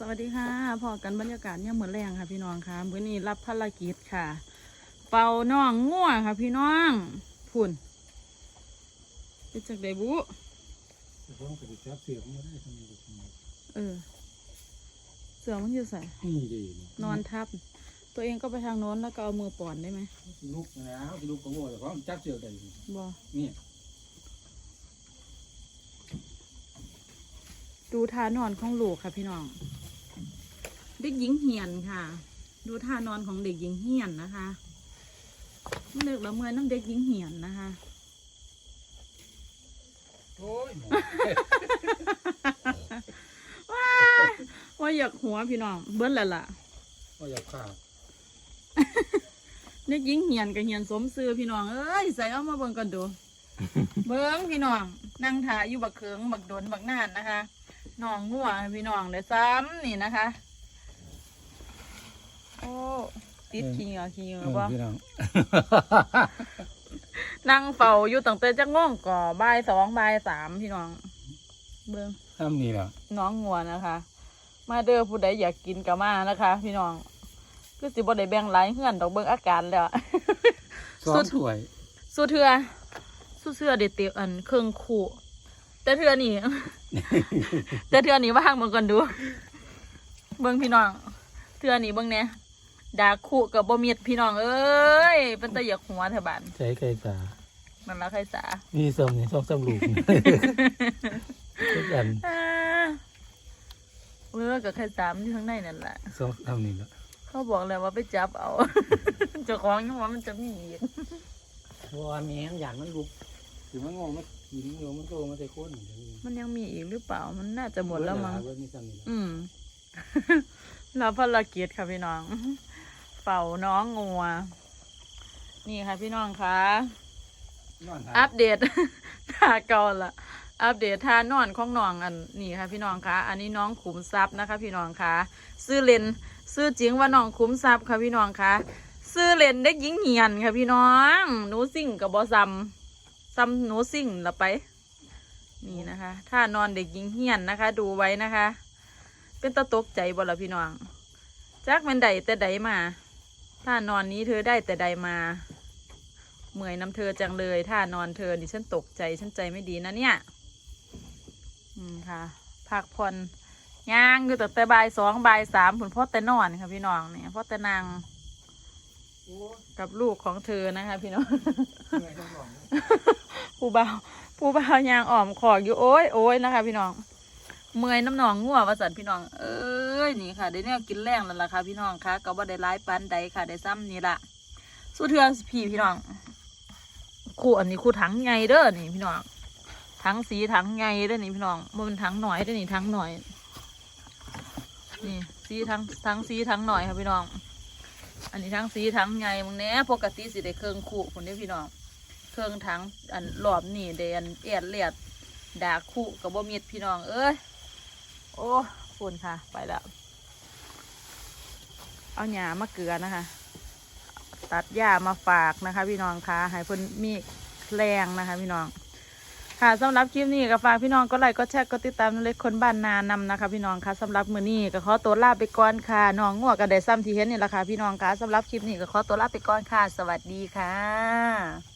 สวัสดีค่ะพอกันบรรยากาศเนี่ยเหมือนแรงค่ะ พี่น้องค่ะมื้อนี้รับภารกิจค่ะ เป่าน้องง่วค่ะ พี่น้องพุ่นเป็นจากไดบุแต่ผมก็จะจับเสือมาได้ทำไมดูทำไมเออ เสือมันอยู่ใส่นี่ดีนอนทับ ตัวเองก็ไปทางโน้นแล้วก็เอามือป่อนได้ไหมสิลูกนะสิลูกก็โง่แต่เขาจับเสือได้บอนี่ดูท่านอนของลูกค่ะพี่น้อง เด็กหญิงเหียนค่ะ ดูท่านอนของเด็กหญิงเหียนนะคะเด็กละเมอยน้ำเด็กหญิงเหียนนะคะโอ้ยว้ายว่าอยากหัวพี่น้องเบิ้ลและล่ะว่าอยากฆ่าเด็กหญิงเหียนกับเหียนสมซื้อพี่น้องเอ้ยใส่เอามาเบิ่งกันดู เบิ้งพี่น้องนั่งถ่ายอยู่บักเขิงบักโดนบักนานนะคะน้องงัวพี่น้องเลยซ้ำนี่นะคะ โอ้ติดขี้เหงื่อขี้เหงื่อบ่พี่น้อง นั่งเฝ้าอยู่ตั้งแต่จะง่วงก่อบ่ายสองบ่ายสามพี่น้อง เบิ้งทำนี่แหละน้องงัวนะคะ มาเด้อผู้ใดอยากกินก็มานะคะ พี่น้องคือสิบ่ได้แบ่งหลายเฮือนดอกเบิ่งอาการแล้วซ้อมถ้วย สู้เทือสู้เสื้อเด็ดเตียวอันเครื่องขู่แต่เทือนี่ แต่เทือนี่ว่างเบิ่งก่อนดู เบิ่งพี่น้อง เทือนี่เบิ่งเนี่ย ดาขู่กับบ่มีดพี่น้องเอ้ยเป็นตะอยากหัวแถวบ้านใช้ไก่สามันละใครสามีสมนี่สองสามลูกทุกอันอ่าเออกับใครสามที่ข้างในนั่นแหละสองทำนี่แหละเขาบอกแล้วว่าไปจับเอาเจ้าของยังว่ามันจะมีอีกว่ามีหยานมันลุกถือมันงงมันกินมันงมันโตมันใส่ก้นมันยังมีอีกหรือเปล่ามันน่าจะหมดแล้วมั้งเบิดมีซ้ำนี่แหละอืมเราภารกิจค่ะพี่น้อง เป่าน้องงัว นี่ค่ะพี่น้องคะนอนหาอัปเดตท่าเก่าละอัปเดตท่านอนของน้องอันนี่ค่ะพี่น้องคะอันนี้น้องขุมทรัพย์นะคะ พี่น้องคะซื้อเลนซื้อจริงว่าน้องขุมทรัพย์ค่ะพี่น้องคะซื้อเลนเด็กหญิงเหียนค่ะพี่น้องหนูซิ่งกับบอซัมซัมหนูซิ่งละไป นี่นะคะท่านอนเด็กหญิงเหียนนะคะ ดูไว้นะคะ เป็นตะตกใจบ่ละพี่น้องจักแมันใดแต่ใดมา ท่านอนนี้เธอได้แต่ใดมาเมื่อยน้ำเธอจังเลยท่านอนเธอนี่ฉันตกใจฉันใจไม่ดีนะเนี่ย อืมค่ะพักผ่อนย่างอยู่ตั้งแต่บ่ายสองบ่ายสามผลพ่อแต่นอนค่ะพี่น้องเนี่ยพ่อแต่นางโอ้กับลูกของเธอนะคะ พี่น้องเหนื่อยทั้งสองผู้บ่าวผู้บ่าวยางอ่อมขอกอยู่โอ้ยโอ้ยนะคะ พี่น้อง เมื่อยน้ำหนองงัววาสันพี่น้อง เอ้ยนี่ค่ะได้เนี่ยกินแรงแล้วล่ะค่ะพี่น้องค่ะก็บ่ได้ร้ายปันใดค่ะได้ซ้ำนี่ละสู้เทือพี่พี่น้องคู่อันนี้คู่ถังไงเด้อนี่พี่น้องถังสีถังไงเด้อนี่พี่น้องบ่เป็นถังหน่อยเด้อนี่ถังหน่อย นี่สีถังถังสีถังหน่อยค่ะพี่น้อง อันนี้ถังสีถังไงมึงเนี้ยปกติสิได้เครื่องคู่คนนี้พี่น้องเครื่องถังอันรอบนี่เดอันเอียดเลียดดาคู่กับบ่มีดพี่น้องเอ้ย โอ้ฝุ่นค่ะ ไปแล้ว เอาหญ้ามาเกลือนะคะ ตัดหญ้ามาฝากนะคะ พี่น้องค่ะให้เพิ่นมีแรงนะคะ พี่น้อง ค่ะสำหรับคลิปนี้ก็ฝากพี่น้องก็ไลค์ก็แชร์ก็ติดตามนเล็กคนบ้านนานำนะคะ พี่น้องค่ะสำหรับมือนี้ก็ขอตัวลาไปก่อนค่ะน้องงัวก็ได้ซ้ำที่เห็นนี่แหละค่ะพี่น้องค่ะสำหรับคลิปนี้ก็ขอตัวลาไปก่อนค่ะ สวัสดีค่ะ